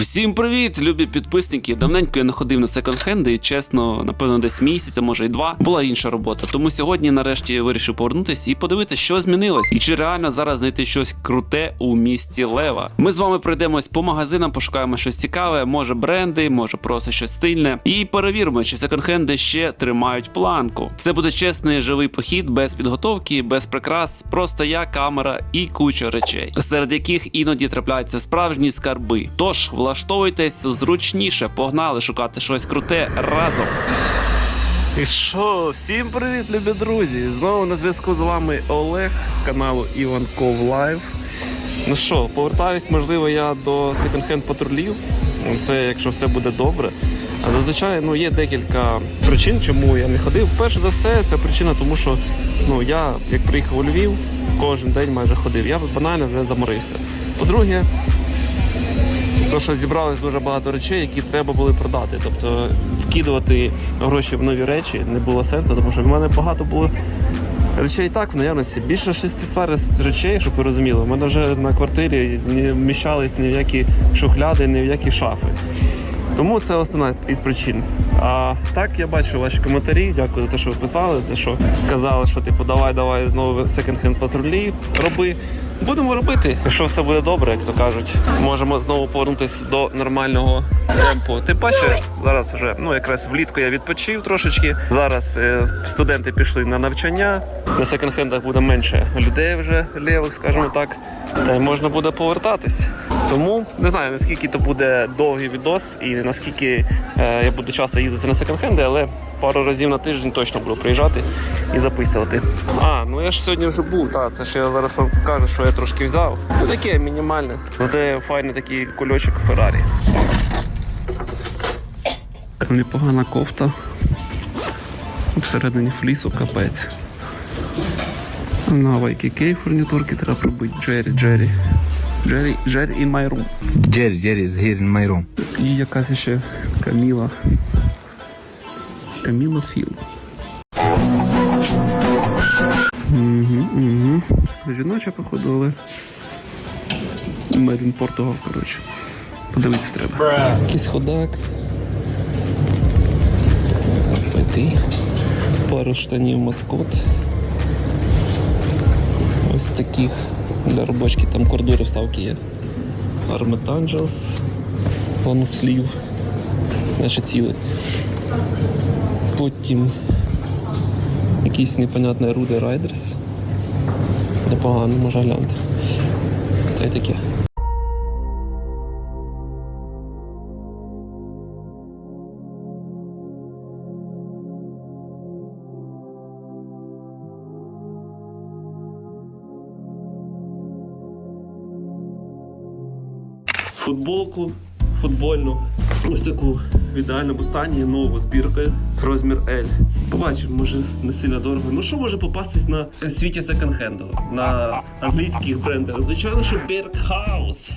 Всім привіт, любі підписники. Давненько я не ходив на секонд-хенди, і чесно, напевно, десь місяця, може й два. Була інша робота. Тому сьогодні, нарешті, я вирішив повернутися і подивитися, що змінилось, і чи реально зараз знайти щось круте у місті Лева. Ми з вами пройдемось по магазинам, пошукаємо щось цікаве, може бренди, може просто щось стильне. І перевіримо, чи секонд-хенди ще тримають планку. Це буде чесний живий похід без підготовки, без прикрас, просто я, камера і куча речей, серед яких іноді трапляються справжні скарби. Тож влаштовуйтесь зручніше, погнали шукати щось круте разом. І що, всім привіт, любі друзі! Знову на зв'язку з вами Олег з каналу Іванков Лайв. Ну що, повертаюсь, можливо, я до секонд-хенд патрулів. Це якщо все буде добре. А зазвичай ну, є декілька причин, чому я не ходив. Перш за все, це причина, тому що ну, я, як приїхав у Львів, кожен день майже ходив. Я банально вже заморився. По-друге, то, що зібралось дуже багато речей, які треба були продати. Тобто вкидувати гроші в нові речі не було сенсу, тому що в мене багато було речей так в наявності. Більше 600 речей, щоб ви розуміли. У мене вже на квартирі не вміщались ні в які шухляди, ні в які шафи. Тому це основна із причин. А так я бачу ваші коментарі. Дякую за те, що ви писали, за що казали, що типу давай, давай знову секонд-хенд патрулі роби. Будемо робити, якщо все буде добре, як то кажуть. Можемо знову повернутися до нормального темпу. Тим паче, зараз вже ну якраз влітку я відпочив трошечки. Зараз е, студенти пішли на навчання. На секонд-хендах буде менше людей вже лівих, скажімо так. Та й можна буде повертатись. Тому не знаю наскільки то буде довгий відос і наскільки е, я буду часто їздити на секонд-хенди, але пару разів на тиждень точно буду приїжджати і записувати. А, ну я ж сьогодні вже був, так, це ж я зараз вам покажу, що я трошки взяв. Це таке мінімальне. Зате файний такий кульочок Феррарі. Непогана кофта. Всередині флісу капець. На YKK фурнітурки треба пробити. Джері, Джері. Джері, Джері in my room. Jerry, Jerry is here in my room. І якась ще Каміла. Каміла Філ. Угу, угу. Жіноча, але. Made in коротше. Подивитися треба. Якийсь ходак. Пойти. Пару штанів маскот. Ось таких для робочки там кордури вставки є. Armet Angels, лонслів, наші ціли. Потім якийсь непонятний Rude Riders. Непогано, може глянути. Та й таке. футболку футбольну. Ось таку в ідеальному стані, нову збірку, розмір L. Побачимо, може не сильно дорого. Ну що може попастись на світі секонд-хенду, на англійських брендах? Звичайно, що Berghaus.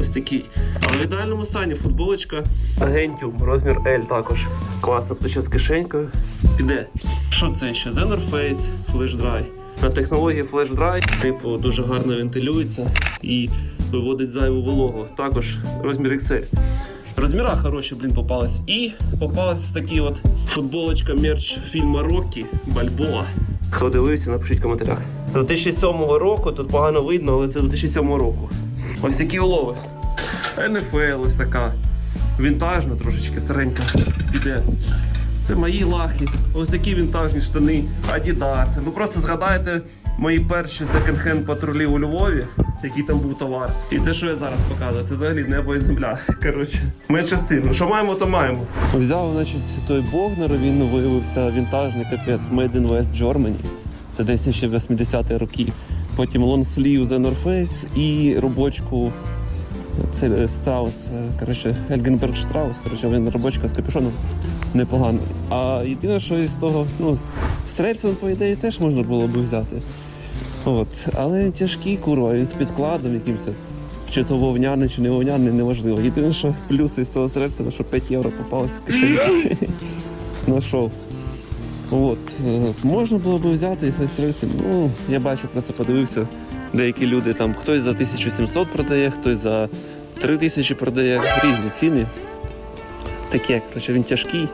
Ось такий. А в ідеальному стані футболочка Agentium, розмір L також. Класно, тут ще з кишенькою. Піде. Що це ще? Zenorface, Flash Dry. На технології Flash Dry, типу, дуже гарно вентилюється і виводить зайву вологу. Також розмір XL. Розміра хороші, блін, попались. І попалась такі от футболочка мерч фільму Роккі Бальбоа. Хто дивився, напишіть в коментарях. 2007 року, тут погано видно, але це 2007 року. Ось такі улови. НФЛ ось така. Вінтажна, трошечки старенька. Піде. Це мої лахи. Ось такі вінтажні штани, Адідаси. Ну просто згадайте мої перші секонд-хенд патрулі у Львові, який там був товар. І те, що я зараз показую, це взагалі небо і земля. Коротше, менше. Ну, Що маємо, то маємо. Взяв, значить, той Богнер, він виявився вінтажний капець Made in West Germany. Це десь ще 80-ті роки. Потім лонслів The North Face і робочку це е, Страус, е, коротше, Ельгенберг Штраус, коротше, він робочка з капюшоном непогано. А єдине, що із того, ну, стрельцем, по ідеї, теж можна було би взяти. От. Але тяжкий курва, він з підкладом якимось. Чи то вовняний, чи не вовняний, неважливо. Єдине, що плюс із того стрельця, що 5 євро попалося в кишені. Знайшов. От. Можна було би взяти і цей стрельцем. Ну, я бачу, просто подивився. Деякі люди там хтось за 1700 продає, хтось за 3 тисячі продає різні ціни. Таке, коротше, він тяжкий.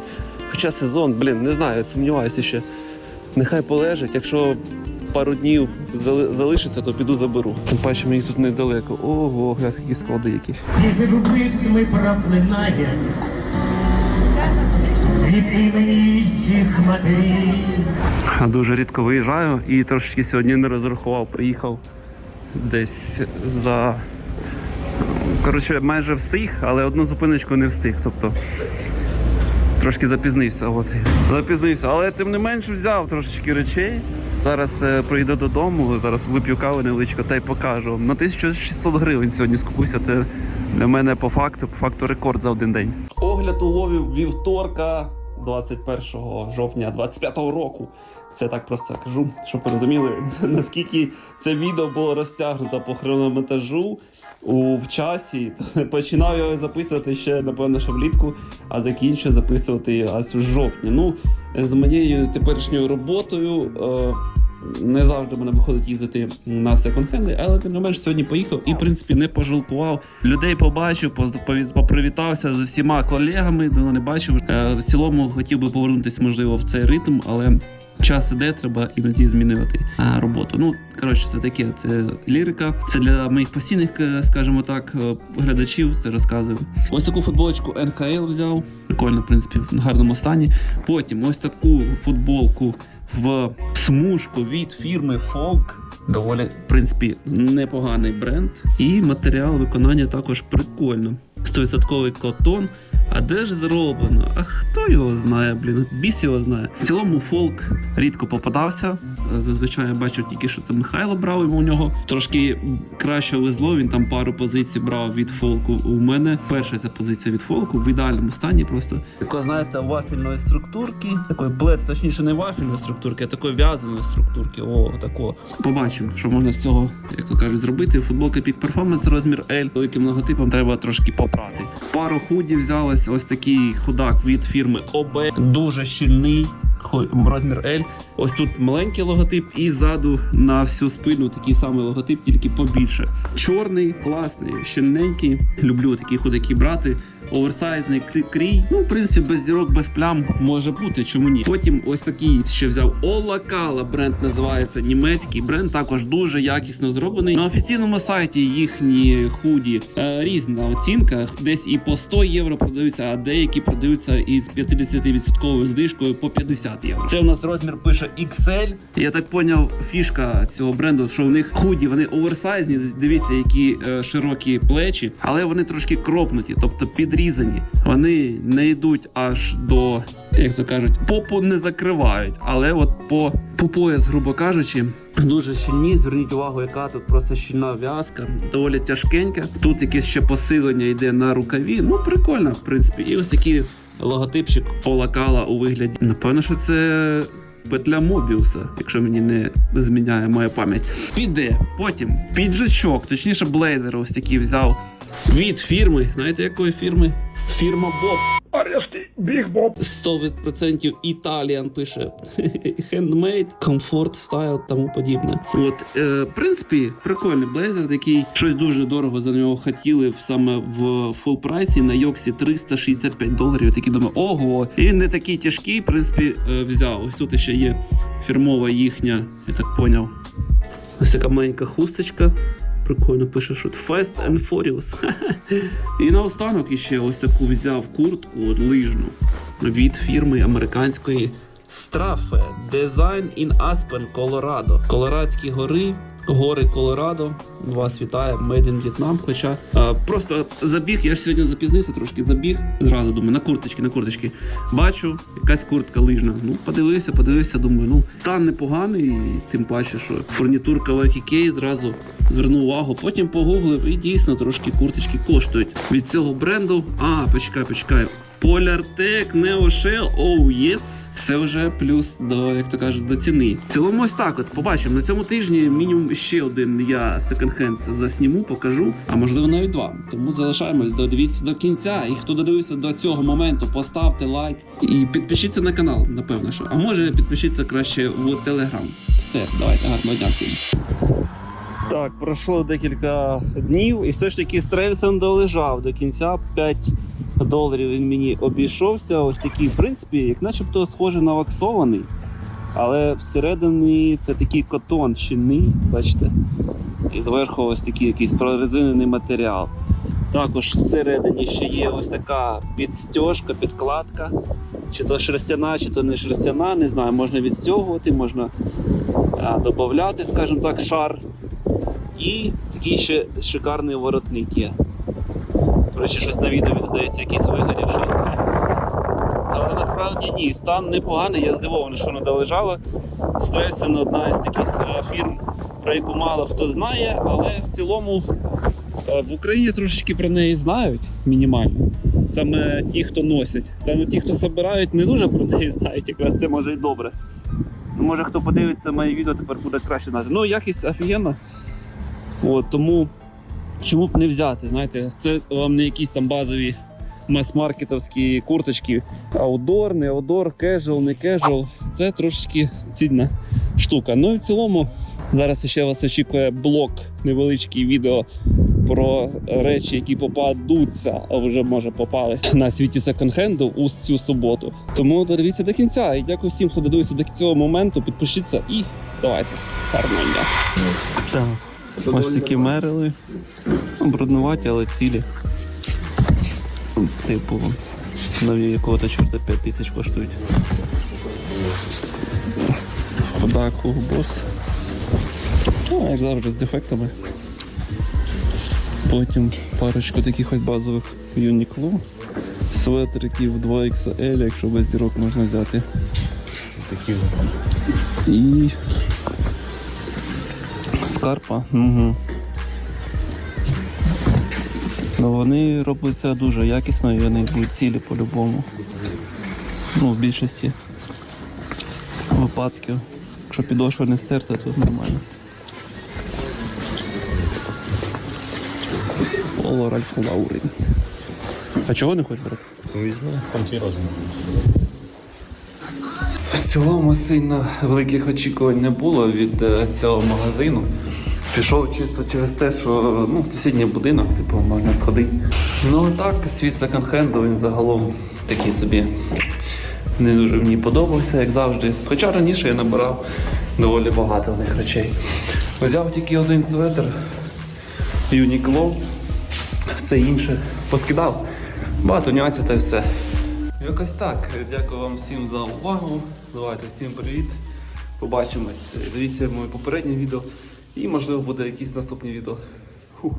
Хоча сезон, блін, не знаю, сумніваюся ще. Нехай полежить, якщо пару днів залишиться, то піду заберу. Тим паче мені тут недалеко. Ого, глянь, які склади які. Вбивцями проклинає від імені всіх матерів. Дуже рідко виїжджаю і трошечки сьогодні не розрахував. Приїхав десь за. Коротше, майже встиг, але одну зупиночку не встиг. Тобто трошки запізнився. От. Запізнився, але тим не менш взяв трошечки речей. Зараз е, прийду додому, зараз вип'ю каву невеличко та й покажу. На 1600 гривень сьогодні скупився. Це для мене по факту, по факту рекорд за один день. Огляд уловів вівторка 21 жовтня 25 року. Це так просто кажу, щоб ви розуміли, наскільки це відео було розтягнуто по хронометражу у в часі. Починав його записувати ще, напевно, що влітку, а закінчую записувати аж у жовтні. Ну, з моєю теперішньою роботою. Е, не завжди мене виходить їздити на секонд-хенди, але тим не менш сьогодні поїхав і в принципі не пожалкував. Людей побачив, попривітався з усіма колегами, давно не бачив. Е, В цілому хотів би повернутися, можливо, в цей ритм, але час іде, треба іноді змінювати роботу. Ну коротше, це таке. Це лірика. Це для моїх постійних, е, скажімо так, е, глядачів. Це розказую. Ось таку футболочку НХЛ взяв. Прикольно, в принципі, в гарному стані. Потім ось таку футболку в смужку від фірми Folk. Доволі, в принципі, непоганий бренд. І матеріал виконання також прикольно. 100% котон. А де ж зроблено? А хто його знає, блін? Біс його знає. В цілому фолк рідко попадався. Е, Зазвичай я бачу тільки, що там Михайло брав йому у нього. Трошки краще везло. Він там пару позицій брав від фолку. У мене перша ця позиція від фолку в ідеальному стані. Просто такої, знаєте, вафельної структурки. Такої плет, точніше, не вафельної структурки, а такої в'язаної структурки. О, такого. Побачимо, що можна з цього, як то кажуть, зробити. Футболка Peak Performance розмір L. Великим логотипом треба трошки попрати. Пару худі взялось. Ось такий худак від фірми OB. Дуже щільний. Розмір L. Ось тут маленький логотип, і ззаду на всю спину такий самий логотип, тільки побільше. Чорний, класний, щільненький. Люблю такі худаки брати. Оверсайзний крій. Ну, в принципі, без зірок, без плям може бути, чому ні. Потім ось такий ще взяв Олакала. Бренд називається німецький. Бренд також дуже якісно зроблений. На офіційному сайті їхні худі е, різна оцінка. Десь і по 100 євро продаються, а деякі продаються із 50% знижкою по 50 євро. Це у нас розмір пише XL. Я так поняв, фішка цього бренду, що у них худі вони оверсайзні. Дивіться, які е, широкі плечі, але вони трошки кропнуті, тобто підрізані. Вони не йдуть аж до, як то кажуть, попу не закривають, але от по, по пояс, грубо кажучи. Дуже щільні, зверніть увагу, яка тут просто щільна в'язка, доволі тяжкенька. Тут якесь ще посилення йде на рукаві. Ну, прикольно, в принципі. І ось такий логотипчик полакала у вигляді. Напевно, що це петля Мобіуса, якщо мені не зміняє моя пам'ять. Піде. Потім піджачок, точніше, блейзер ось такий взяв від фірми. Знаєте, якої фірми? Фірма Боб. Біг Боб. 100% Italian пише Handmade, Comfort Style, тому подібне. От, е, в принципі, прикольний блейзер, такий щось дуже дорого за нього хотіли саме в фул прайсі на Йоксі 365 доларів. Я такий думаю, ого, і не такий тяжкий, в принципі, е, взяв. Ось тут ще є фірмова їхня, я так поняв. Ось така маленька хусточка. Прикольно пише, що Fast and Furious. І наостанок іще ось таку взяв куртку лижну від фірми американської Strafe Design in Aspen, Колорадо. Колорадські гори. Гори Колорадо. Вас вітає Made in Vietnam. Хоча а, просто забіг, я ж сьогодні запізнився трошки, забіг. Зразу думаю, на курточки, на курточки. Бачу, якась куртка лижна. Ну, подивився, подивився, думаю, ну стан непоганий, тим паче, що фурнітурка в IKK зразу звернув увагу. Потім погуглив і дійсно трошки курточки коштують. Від цього бренду. А, почекай, почекай. Neo Shell, оу, єс. Все вже плюс до, як то кажуть, до ціни. В цілому ось так от побачимо. На цьому тижні мінімум ще один я секонд-хенд засніму, покажу, а можливо навіть два. Тому залишаємось, додивіться до кінця. І хто додивився до цього моменту, поставте лайк і підпишіться на канал, напевно, що. А може підпишіться краще в Телеграм. Все, давайте гарного дня всім. Так, пройшло декілька днів, і все ж таки стрельцем долежав до кінця 5 доларів він мені обійшовся. Ось такий, в принципі, як начебто схожий на ваксований. Але всередині це такий котон щільний, бачите? І зверху ось такий якийсь прорезинений матеріал. Також всередині ще є ось така підстежка, підкладка. Чи то шерстяна, чи то не шерстяна, не знаю, можна відстягувати, можна додати, скажімо так, шар. І такий ще шикарний воротник є. До щось на відео здається якийсь вигорівший. Але насправді ні, стан непоганий, я здивований, що не долежало. Стрельсен одна із таких е, фірм, про яку мало хто знає, але в цілому е, в Україні трошечки про неї знають мінімально. Саме ті, хто носять. Та ну ті, хто збирають, не дуже про неї знають, якраз це може і добре. Ну, може хто подивиться моє відео, тепер буде краще знати. Ну, якість офігенна. От, тому чому б не взяти? Знаєте, це вам не якісь там базові мас-маркетовські курточки. Аудор, не аудор, кежуал, не кежуал. Це трошечки цінна штука. Ну і в цілому, зараз ще вас очікує блок невеличкий відео про речі, які попадуться, а вже може попались на світі секонд-хенду у цю суботу. Тому додивіться до кінця. І дякую всім, хто додивився до цього моменту. Підпишіться і давайте. Гарного дня. Ось такі мерили. Бруднуваті, але цілі. Типу, нові якого-то чорта 5 тисяч коштують. Хода Boss. Ну, як завжди, з дефектами. Потім парочку таких ось базових Uniqlo. Светриків 2XL, якщо без дірок можна взяти. Такі І скарпа. Угу. Ну, вони робляться дуже якісно і вони будуть цілі по-любому. Ну, в більшості випадків. Якщо підошва не стерта, то нормально. Поло Ральф Лаурін. А чого не хочеш брати? візьми, там розмір. В цілому сильно великих очікувань не було від е, цього магазину. Пішов чисто через те, що ну, сусідній будинок, типу, можна сходити. Ну так, світ секонд-хенду він загалом такий собі не дуже мені подобався, як завжди. Хоча раніше я набирав доволі багато в них речей. Взяв тільки один светр Uniqlo, все інше поскидав. Багато нюансів та все. Якось так. Дякую вам всім за увагу. Давайте всім привіт. Побачимось. Дивіться моє попереднє відео. І можливо буде якісь наступні відео.